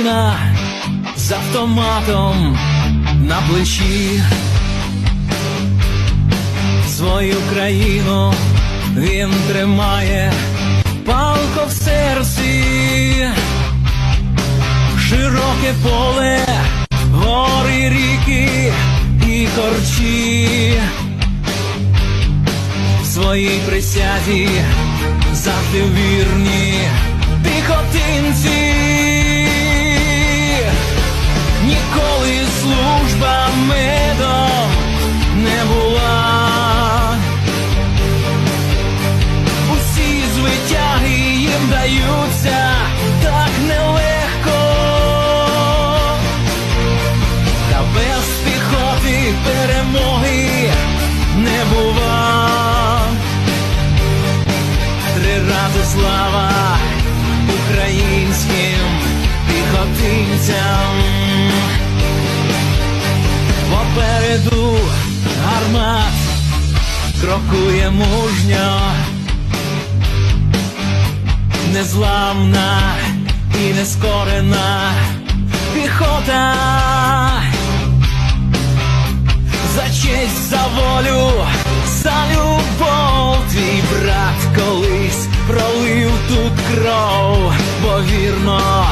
мужчина з автоматом на плечі. Свою країну він тримає палко в серці, широке поле, гори, ріки і корчі. Своїй присязі завжди вірні Три слава українським піхотинцям. Попереду гармат крокує мужньо, незламна і нескорена піхота. За честь, за волю, за любов тут кров, бо вірно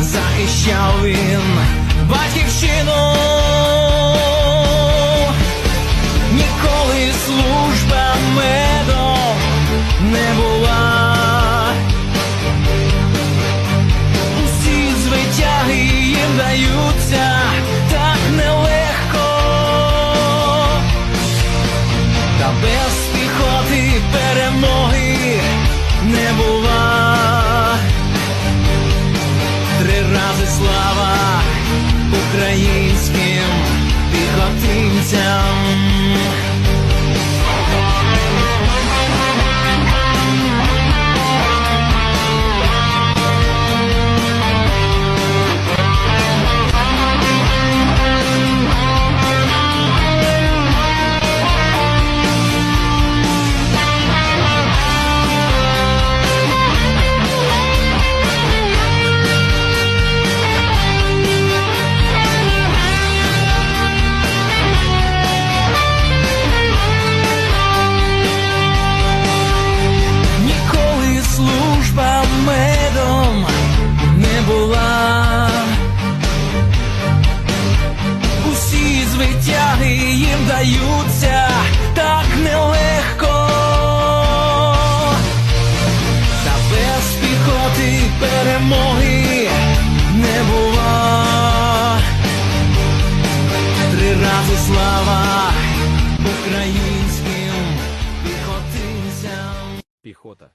захищав він батьківщину. Ніколи служба медом не була. Усі звитяги їм даються так нелегко. Та без піхоти перемоги не українським перемоги не бува. Три рази слава українським піхотинцям. Піхота